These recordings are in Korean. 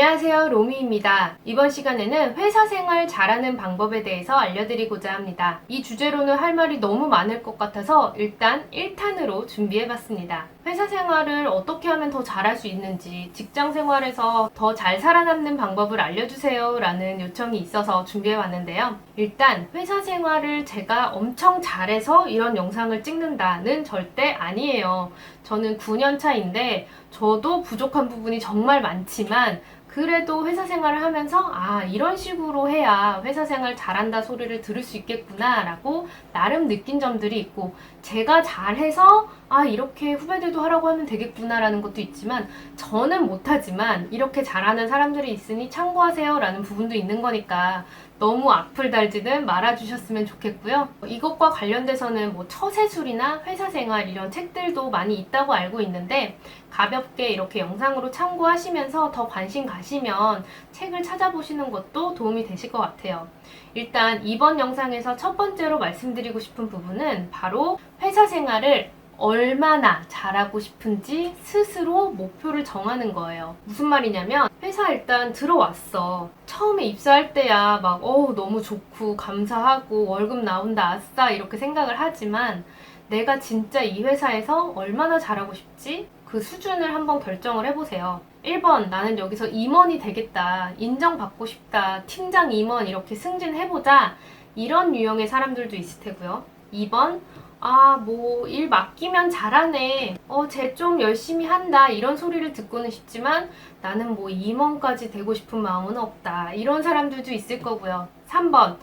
안녕하세요. 로미입니다. 이번 시간에는 회사 생활 잘하는 방법에 대해서 알려드리고자 합니다. 이 주제로는 할 말이 너무 많을 것 같아서 일단 1탄으로 준비해봤습니다. 회사 생활을 어떻게 하면 더 잘할 수 있는지, 직장 생활에서 더 잘 살아남는 방법을 알려주세요. 라는 요청이 있어서 준비해봤는데요. 일단 회사 생활을 제가 엄청 잘해서 이런 영상을 찍는다는 절대 아니에요. 저는 9년 차인데 저도 부족한 부분이 정말 많지만 그래도 회사 생활을 하면서 아 이런 식으로 해야 회사 생활 잘한다 소리를 들을 수 있겠구나라고 나름 느낀 점들이 있고 제가 잘해서 아 이렇게 후배들도 하라고 하면 되겠구나라는 것도 있지만 저는 못하지만 이렇게 잘하는 사람들이 있으니 참고하세요라는 부분도 있는 거니까 너무 악플 달지는 말아주셨으면 좋겠고요. 이것과 관련돼서는 뭐 처세술이나 회사 생활 이런 책들도 많이 있다고 알고 있는데 가볍게 이렇게 영상으로 참고하시면서 더 관심 가시면 책을 찾아보시는 것도 도움이 되실 것 같아요. 일단 이번 영상에서 첫 번째로 말씀드리고 싶은 부분은 바로 회사 생활을 얼마나 잘하고 싶은지 스스로 목표를 정하는 거예요. 무슨 말이냐면 회사 일단 들어왔어. 처음에 입사할 때야 막 어우 너무 좋고 감사하고 월급 나온다 아싸 이렇게 생각을 하지만 내가 진짜 이 회사에서 얼마나 잘하고 싶지? 그 수준을 한번 결정을 해보세요. 1번, 나는 여기서 임원이 되겠다. 인정받고 싶다. 팀장 임원 이렇게 승진해보자. 이런 유형의 사람들도 있을 테고요. 2번, 아, 뭐, 일 맡기면 잘하네. 어, 쟤 좀 열심히 한다. 이런 소리를 듣고는 싶지만 나는 뭐 임원까지 되고 싶은 마음은 없다. 이런 사람들도 있을 거고요. 3번,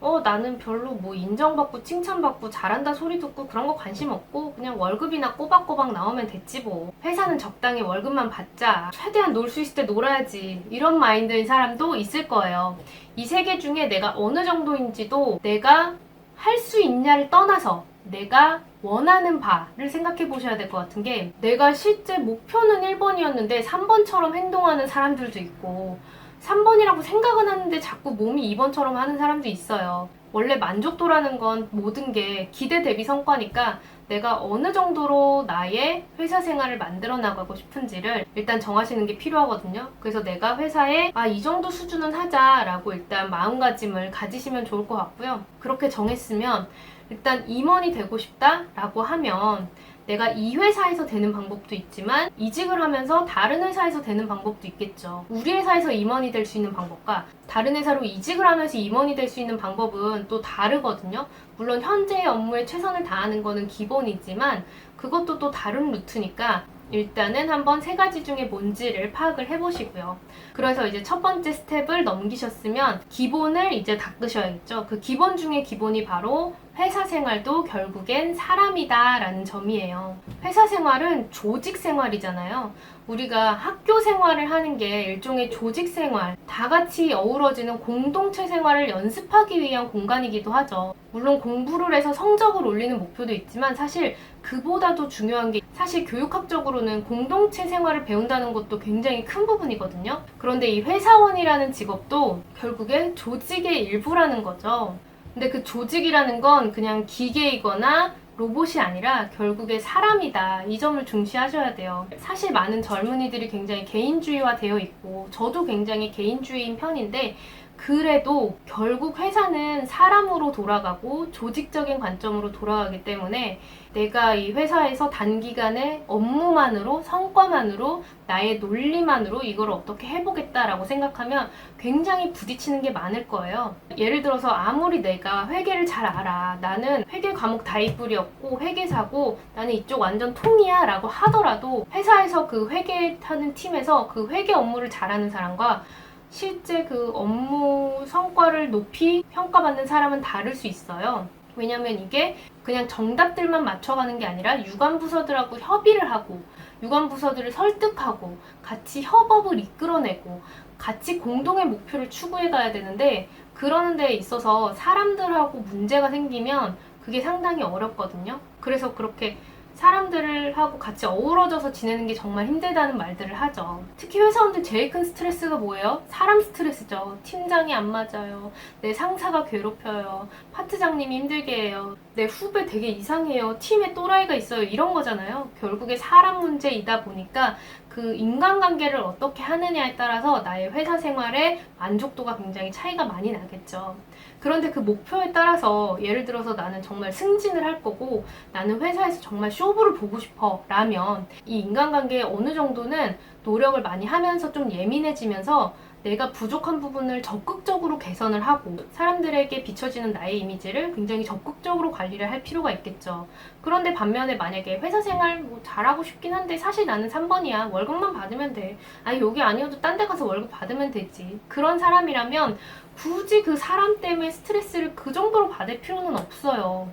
어, 나는 별로 뭐 인정받고 칭찬받고 잘한다 소리 듣고 그런 거 관심 없고 그냥 월급이나 꼬박꼬박 나오면 됐지 뭐. 회사는 적당히 월급만 받자. 최대한 놀 수 있을 때 놀아야지. 이런 마인드인 사람도 있을 거예요. 이 세 개 중에 내가 어느 정도인지도 내가 할 수 있냐를 떠나서 내가 원하는 바를 생각해 보셔야 될 것 같은 게 내가 실제 목표는 1번이었는데 3번처럼 행동하는 사람들도 있고 3번이라고 생각은 하는데 자꾸 몸이 2번처럼 하는 사람도 있어요. 원래 만족도라는 건 모든 게 기대 대비 성과니까 내가 어느 정도로 나의 회사 생활을 만들어 나가고 싶은지를 일단 정하시는 게 필요하거든요. 그래서 내가 회사에 아, 이 정도 수준은 하자라고 일단 마음가짐을 가지시면 좋을 것 같고요. 그렇게 정했으면 일단 임원이 되고 싶다라고 하면 내가 이 회사에서 되는 방법도 있지만 이직을 하면서 다른 회사에서 되는 방법도 있겠죠. 우리 회사에서 임원이 될 수 있는 방법과 다른 회사로 이직을 하면서 임원이 될 수 있는 방법은 또 다르거든요. 물론 현재의 업무에 최선을 다하는 거는 기본이지만 그것도 또 다른 루트니까 일단은 한번 세 가지 중에 뭔지를 파악을 해보시고요. 그래서 이제 첫 번째 스텝을 넘기셨으면 기본을 이제 닦으셔야겠죠. 그 기본 중에 기본이 바로 회사 생활도 결국엔 사람이다 라는 점이에요. 회사 생활은 조직 생활이잖아요. 우리가 학교 생활을 하는 게 일종의 조직 생활, 다 같이 어우러지는 공동체 생활을 연습하기 위한 공간이기도 하죠. 물론 공부를 해서 성적을 올리는 목표도 있지만 사실 그보다도 중요한 게 사실 교육학적으로는 공동체 생활을 배운다는 것도 굉장히 큰 부분이거든요. 그런데 이 회사원이라는 직업도 결국에 조직의 일부라는 거죠. 근데 그 조직이라는 건 그냥 기계이거나 로봇이 아니라 결국에 사람이다. 이 점을 중시하셔야 돼요. 사실 많은 젊은이들이 굉장히 개인주의화 되어 있고, 저도 굉장히 개인주의인 편인데, 그래도 결국 회사는 사람으로 돌아가고 조직적인 관점으로 돌아가기 때문에 내가 이 회사에서 단기간에 업무만으로 성과만으로 나의 논리만으로 이걸 어떻게 해보겠다라고 생각하면 굉장히 부딪히는 게 많을 거예요. 예를 들어서 아무리 내가 회계를 잘 알아. 나는 회계 과목 다이뿔이었고 회계사고 나는 이쪽 완전 통이야 라고 하더라도 회사에서 그 회계하는 팀에서 그 회계 업무를 잘하는 사람과 실제 그 업무 성과를 높이 평가받는 사람은 다를 수 있어요. 왜냐면 이게 그냥 정답들만 맞춰가는 게 아니라 유관 부서들하고 협의를 하고 유관 부서들을 설득하고 같이 협업을 이끌어내고 같이 공동의 목표를 추구해 가야 되는데 그러는 데 있어서 사람들하고 문제가 생기면 그게 상당히 어렵거든요. 그래서 그렇게 사람들을 하고 같이 어우러져서 지내는 게 정말 힘들다는 말들을 하죠. 특히 회사원들 제일 큰 스트레스가 뭐예요? 사람 스트레스죠. 팀장이 안 맞아요. 내 상사가 괴롭혀요. 파트장님이 힘들게 해요. 내 후배 되게 이상해요. 팀에 또라이가 있어요. 이런 거잖아요. 결국에 사람 문제이다 보니까 그 인간관계를 어떻게 하느냐에 따라서 나의 회사 생활의 만족도가 굉장히 차이가 많이 나겠죠. 그런데 그 목표에 따라서 예를 들어서 나는 정말 승진을 할 거고 나는 회사에서 정말 쇼부를 보고 싶어 라면 이 인간관계에 어느 정도는 노력을 많이 하면서 좀 예민해지면서 내가 부족한 부분을 적극적으로 개선을 하고 사람들에게 비춰지는 나의 이미지를 굉장히 적극적으로 관리를 할 필요가 있겠죠. 그런데 반면에 만약에 회사 생활 뭐 잘하고 싶긴 한데 사실 나는 3번이야. 월급만 받으면 돼. 아니 여기 아니어도 딴 데 가서 월급 받으면 되지. 그런 사람이라면 굳이 그 사람 때문에 스트레스를 그 정도로 받을 필요는 없어요.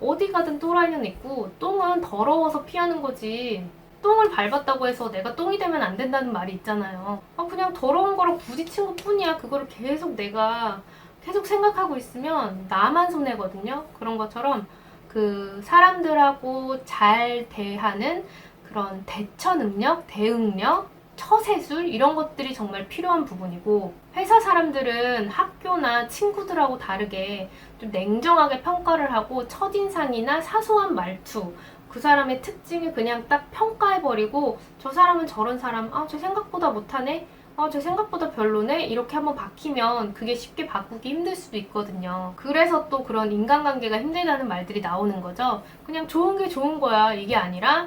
어디 가든 또라이는 있고 똥은 더러워서 피하는 거지. 똥을 밟았다고 해서 내가 똥이 되면 안 된다는 말이 있잖아요. 아, 그냥 더러운 거랑 부딪힌 것 뿐이야. 그거를 계속 내가 계속 생각하고 있으면 나만 손해거든요. 그런 것처럼 그 사람들하고 잘 대하는 그런 대처 능력, 대응력, 처세술 이런 것들이 정말 필요한 부분이고 회사 사람들은 학교나 친구들하고 다르게 좀 냉정하게 평가를 하고 첫인상이나 사소한 말투 그 사람의 특징을 그냥 딱 평가해버리고 저 사람은 저런 사람 아 저 생각보다 못하네 아, 저 생각보다 별로네? 이렇게 한번 바뀌면 그게 쉽게 바꾸기 힘들 수도 있거든요. 그래서 또 그런 인간관계가 힘들다는 말들이 나오는 거죠. 그냥 좋은 게 좋은 거야. 이게 아니라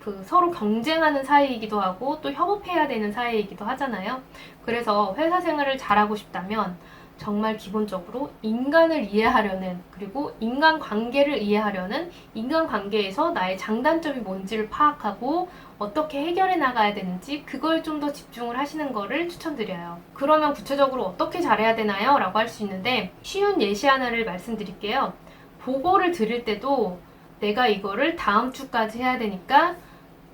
그 서로 경쟁하는 사이이기도 하고 또 협업해야 되는 사이이기도 하잖아요. 그래서 회사 생활을 잘하고 싶다면 정말 기본적으로 인간을 이해하려는 그리고 인간 관계를 이해하려는 인간 관계에서 나의 장단점이 뭔지를 파악하고 어떻게 해결해 나가야 되는지 그걸 좀 더 집중을 하시는 거를 추천드려요. 그러면 구체적으로 어떻게 잘해야 되나요? 라고 할 수 있는데 쉬운 예시 하나를 말씀드릴게요. 보고를 드릴 때도 내가 이거를 다음 주까지 해야 되니까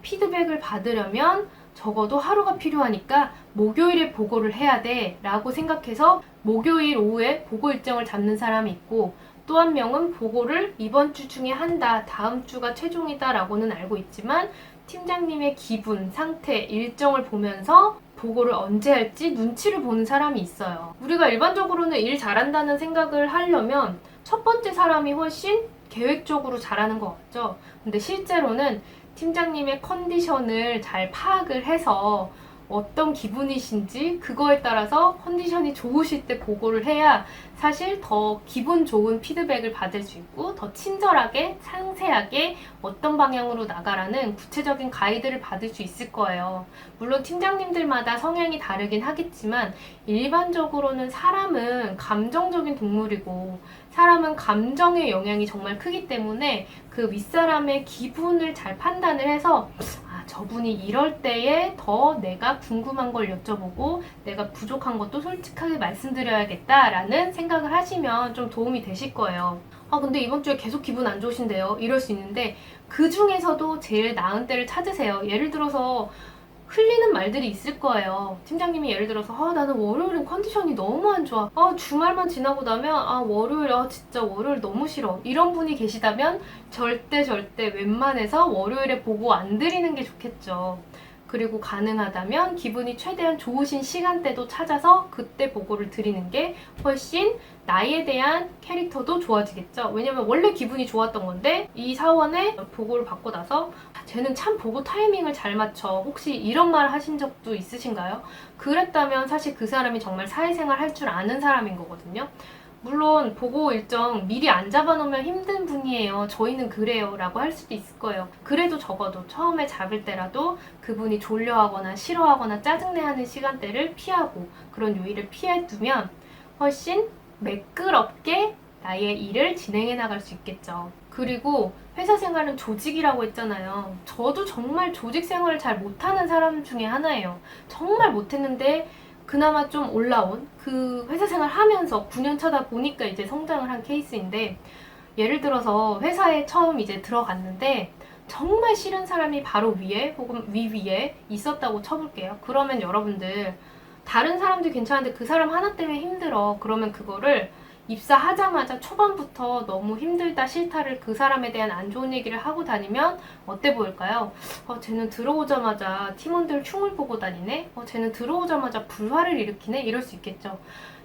피드백을 받으려면 적어도 하루가 필요하니까 목요일에 보고를 해야 돼 라고 생각해서 목요일 오후에 보고 일정을 잡는 사람이 있고 또 한 명은 보고를 이번 주 중에 한다, 다음 주가 최종이다 라고는 알고 있지만 팀장님의 기분, 상태, 일정을 보면서 보고를 언제 할지 눈치를 보는 사람이 있어요. 우리가 일반적으로는 일 잘한다는 생각을 하려면 첫 번째 사람이 훨씬 계획적으로 잘하는 것 같죠. 근데 실제로는 팀장님의 컨디션을 잘 파악을 해서 어떤 기분이신지 그거에 따라서 컨디션이 좋으실 때 보고를 해야 사실 더 기분 좋은 피드백을 받을 수 있고 더 친절하게 상세하게 어떤 방향으로 나가라는 구체적인 가이드를 받을 수 있을 거예요. 물론 팀장님들마다 성향이 다르긴 하겠지만 일반적으로는 사람은 감정적인 동물이고 사람은 감정의 영향이 정말 크기 때문에 그 윗사람의 기분을 잘 판단을 해서 아, 저분이 이럴 때에 더 내가 궁금한 걸 여쭤보고 내가 부족한 것도 솔직하게 말씀드려야겠다라는 생각을 하시면 좀 도움이 되실 거예요. 아, 근데 이번 주에 계속 기분 안 좋으신데요? 이럴 수 있는데 그 중에서도 제일 나은 때를 찾으세요. 예를 들어서 흘리는 말들이 있을 거예요. 팀장님이 예를 들어서 아 나는 월요일은 컨디션이 너무 안 좋아. 아 주말만 지나고 나면 아 월요일 아 진짜 월요일 너무 싫어. 이런 분이 계시다면 절대 절대 웬만해서 월요일에 보고 안 드리는 게 좋겠죠. 그리고 가능하다면 기분이 최대한 좋으신 시간대도 찾아서 그때 보고를 드리는 게 훨씬 나에 대한 캐릭터도 좋아지겠죠. 왜냐면 원래 기분이 좋았던 건데 이 사원에 보고를 받고 나서 아, 쟤는 참 보고 타이밍을 잘 맞춰. 혹시 이런 말 하신 적도 있으신가요? 그랬다면 사실 그 사람이 정말 사회생활 할 줄 아는 사람인 거거든요. 물론 보고 일정 미리 안 잡아놓으면 힘든 분이에요. 저희는 그래요. 라고 할 수도 있을 거예요. 그래도 적어도 처음에 잡을 때라도 그분이 졸려하거나 싫어하거나 짜증내하는 시간대를 피하고 그런 요일을 피해 두면 훨씬 매끄럽게 나의 일을 진행해 나갈 수 있겠죠. 그리고 회사 생활은 조직이라고 했잖아요. 저도 정말 조직 생활을 잘 못하는 사람 중에 하나예요. 정말 못했는데 그나마 좀 올라온 그 회사 생활 하면서 9년 차다 보니까 이제 성장을 한 케이스인데 예를 들어서 회사에 처음 이제 들어갔는데 정말 싫은 사람이 바로 위에 혹은 위 위에 있었다고 쳐볼게요. 그러면 여러분들 다른 사람들 괜찮은데 그 사람 하나 때문에 힘들어. 그러면 그거를 입사하자마자 초반부터 너무 힘들다 싫다를 그 사람에 대한 안 좋은 얘기를 하고 다니면 어때 보일까요? 어, 쟤는 들어오자마자 팀원들 흉을 보고 다니네? 어, 쟤는 들어오자마자 불화를 일으키네? 이럴 수 있겠죠.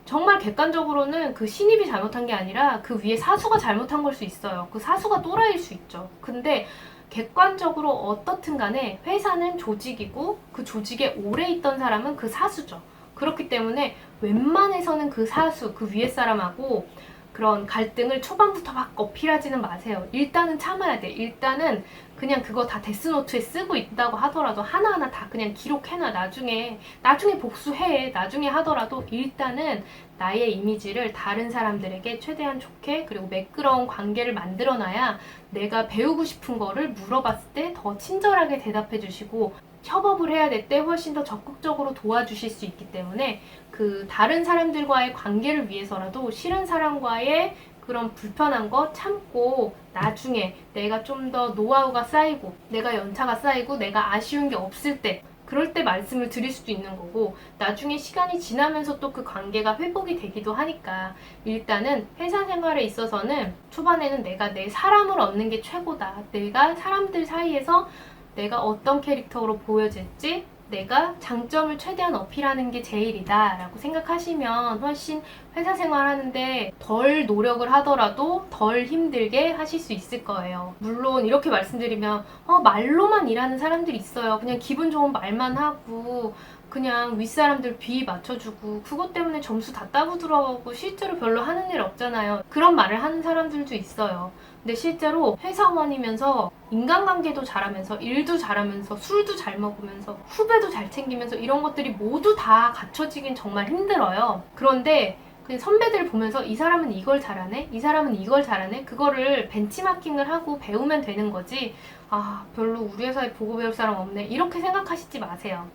정말 객관적으로는 그 신입이 잘못한 게 아니라 그 위에 사수가 잘못한 걸 수 있어요. 그 사수가 또라이일 수 있죠. 근데 객관적으로 어떻든 간에 회사는 조직이고 그 조직에 오래 있던 사람은 그 사수죠. 그렇기 때문에 웬만해서는 그 사수, 그 위에 사람하고 그런 갈등을 초반부터 막 어필하지는 마세요. 일단은 참아야 돼. 일단은 그냥 그거 다 데스노트에 쓰고 있다고 하더라도 하나하나 다 그냥 기록해놔. 나중에, 나중에 복수해. 나중에 하더라도 일단은 나의 이미지를 다른 사람들에게 최대한 좋게 그리고 매끄러운 관계를 만들어놔야 내가 배우고 싶은 거를 물어봤을 때 더 친절하게 대답해 주시고 협업을 해야 될 때 훨씬 더 적극적으로 도와주실 수 있기 때문에 그 다른 사람들과의 관계를 위해서라도 싫은 사람과의 그런 불편한 거 참고 나중에 내가 좀 더 노하우가 쌓이고 내가 연차가 쌓이고 내가 아쉬운 게 없을 때 그럴 때 말씀을 드릴 수도 있는 거고 나중에 시간이 지나면서 또 그 관계가 회복이 되기도 하니까 일단은 회사 생활에 있어서는 초반에는 내가 내 사람을 얻는 게 최고다. 내가 사람들 사이에서 내가 어떤 캐릭터로 보여질지 내가 장점을 최대한 어필하는 게 제일이다 라고 생각하시면 훨씬 회사 생활하는데 덜 노력을 하더라도 덜 힘들게 하실 수 있을 거예요. 물론 이렇게 말씀드리면 어, 말로만 일하는 사람들이 있어요. 그냥 기분 좋은 말만 하고 그냥 윗사람들 비위 맞춰주고 그것 때문에 점수 다 따고 들어가고 실제로 별로 하는 일 없잖아요. 그런 말을 하는 사람들도 있어요. 근데 실제로 회사원이면서 인간관계도 잘하면서 일도 잘하면서 술도 잘 먹으면서 후배도 잘 챙기면서 이런 것들이 모두 다 갖춰지긴 정말 힘들어요. 그런데 그냥 선배들 보면서 이 사람은 이걸 잘하네, 이 사람은 이걸 잘하네, 그거를 벤치마킹을 하고 배우면 되는 거지. 아, 별로 우리 회사에 보고 배울 사람 없네. 이렇게 생각하시지 마세요.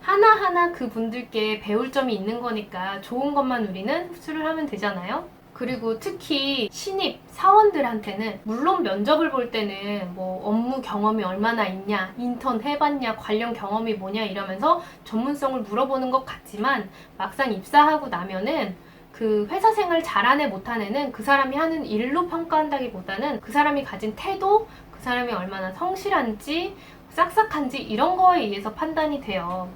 하나하나 그분들께 배울 점이 있는 거니까 좋은 것만 우리는 흡수를 하면 되잖아요. 그리고 특히 신입 사원들한테는 물론 면접을 볼 때는 뭐 업무 경험이 얼마나 있냐, 인턴 해봤냐, 관련 경험이 뭐냐 이러면서 전문성을 물어보는 것 같지만 막상 입사하고 나면은 그 회사 생활 잘하네 못하네는 그 사람이 하는 일로 평가한다기보다는 그 사람이 가진 태도, 그 사람이 얼마나 성실한지, 싹싹한지 이런 거에 의해서 판단이 돼요.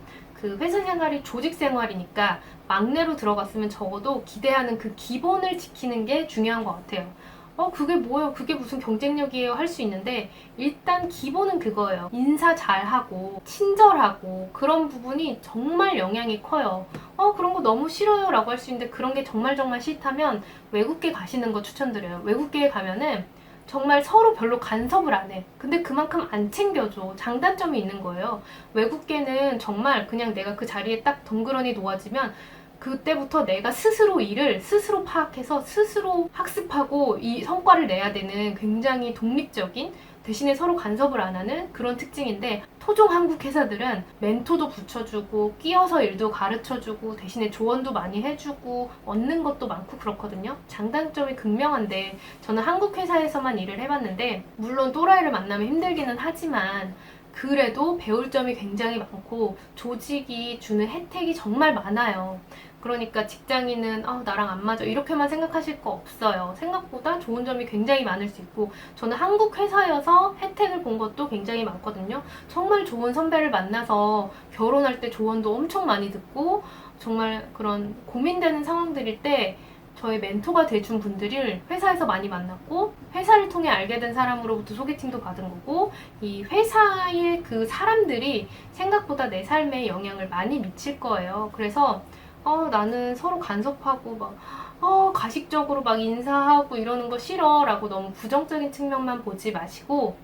그 회사 생활이 조직 생활이니까 막내로 들어갔으면 적어도 기대하는 그 기본을 지키는 게 중요한 것 같아요. 어, 그게 뭐예요? 그게 무슨 경쟁력이에요? 할 수 있는데, 일단 기본은 그거예요. 인사 잘하고, 친절하고, 그런 부분이 정말 영향이 커요. 어, 그런 거 너무 싫어요. 라고 할 수 있는데, 그런 게 정말 정말 싫다면, 외국계 가시는 거 추천드려요. 외국계에 가면은, 정말 서로 별로 간섭을 안 해. 근데 그만큼 안 챙겨줘. 장단점이 있는 거예요. 외국계는 정말 그냥 내가 그 자리에 딱 덩그러니 놓아지면 그때부터 내가 스스로 일을 스스로 파악해서 스스로 학습하고 이 성과를 내야 되는 굉장히 독립적인 대신에 서로 간섭을 안 하는 그런 특징인데 토종 한국 회사들은 멘토도 붙여주고 끼어서 일도 가르쳐주고 대신에 조언도 많이 해주고 얻는 것도 많고 그렇거든요. 장단점이 극명한데 저는 한국 회사에서만 일을 해봤는데 물론 또라이를 만나면 힘들기는 하지만 그래도 배울 점이 굉장히 많고 조직이 주는 혜택이 정말 많아요. 그러니까 직장인은 아, 나랑 안 맞아 이렇게만 생각하실 거 없어요. 생각보다 좋은 점이 굉장히 많을 수 있고 저는 한국 회사여서 혜택을 본 것도 굉장히 많거든요. 정말 좋은 선배를 만나서 결혼할 때 조언도 엄청 많이 듣고 정말 그런 고민되는 상황들일 때 저의 멘토가 돼준 분들을 회사에서 많이 만났고 회사를 통해 알게 된 사람으로부터 소개팅도 받은 거고 이 회사의 그 사람들이 생각보다 내 삶에 영향을 많이 미칠 거예요. 그래서 어, 나는 서로 간섭하고 막 어, 가식적으로 막 인사하고 이러는 거 싫어라고 너무 부정적인 측면만 보지 마시고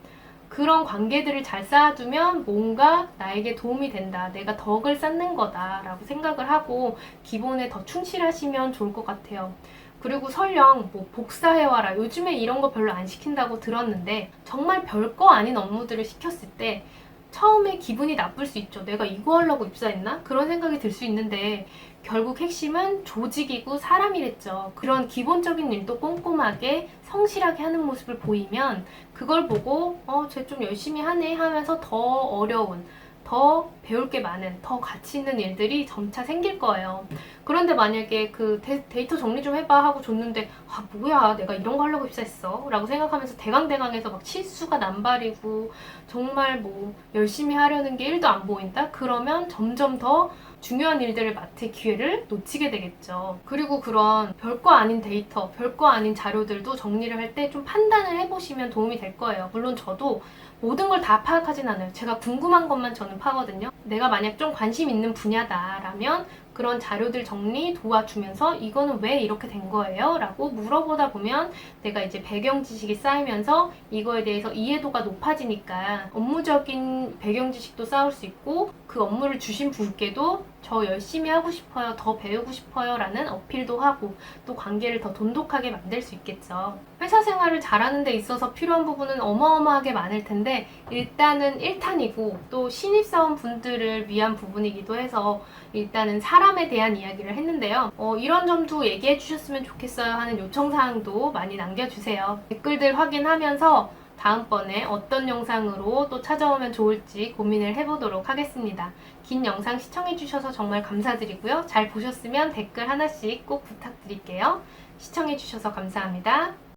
그런 관계들을 잘 쌓아두면 뭔가 나에게 도움이 된다. 내가 덕을 쌓는 거다라고 생각을 하고 기본에 더 충실하시면 좋을 것 같아요. 그리고 설령 뭐 복사해와라. 요즘에 이런 거 별로 안 시킨다고 들었는데 정말 별거 아닌 업무들을 시켰을 때 처음에 기분이 나쁠 수 있죠. 내가 이거 하려고 입사했나? 그런 생각이 들 수 있는데 결국 핵심은 조직이고 사람이랬죠. 그런 기본적인 일도 꼼꼼하게 성실하게 하는 모습을 보이면 그걸 보고 어, 쟤 좀 열심히 하네 하면서 더 어려운 더 배울 게 많은, 더 가치 있는 일들이 점차 생길 거예요. 그런데 만약에 그 데, 데이터 정리 좀 해봐 하고 줬는데 아 뭐야 내가 이런 거 하려고 입사했어 라고 생각하면서 대강대강해서 막 실수가 남발이고 정말 뭐 열심히 하려는 게 1도 안 보인다? 그러면 점점 더 중요한 일들을 맡을 기회를 놓치게 되겠죠. 그리고 그런 별거 아닌 데이터, 별거 아닌 자료들도 정리를 할 때 좀 판단을 해보시면 도움이 될 거예요. 물론 저도 모든 걸 다 파악하진 않아요. 제가 궁금한 것만 저는 파거든요. 내가 만약 좀 관심 있는 분야다라면 그런 자료들 정리 도와주면서 이거는 왜 이렇게 된 거예요? 라고 물어보다 보면 내가 이제 배경 지식이 쌓이면서 이거에 대해서 이해도가 높아지니까 업무적인 배경 지식도 쌓을 수 있고 그 업무를 주신 분께도 저 열심히 하고 싶어요, 더 배우고 싶어요 라는 어필도 하고 또 관계를 더 돈독하게 만들 수 있겠죠. 회사 생활을 잘하는 데 있어서 필요한 부분은 어마어마하게 많을 텐데 일단은 1탄이고 또 신입사원 분들을 위한 부분이기도 해서 일단은 사람에 대한 이야기를 했는데요. 어, 이런 점도 얘기해 주셨으면 좋겠어요 하는 요청사항도 많이 남겨주세요. 댓글들 확인하면서 다음번에 어떤 영상으로 또 찾아오면 좋을지 고민을 해보도록 하겠습니다. 긴 영상 시청해주셔서 정말 감사드리고요. 잘 보셨으면 댓글 하나씩 꼭 부탁드릴게요. 시청해주셔서 감사합니다.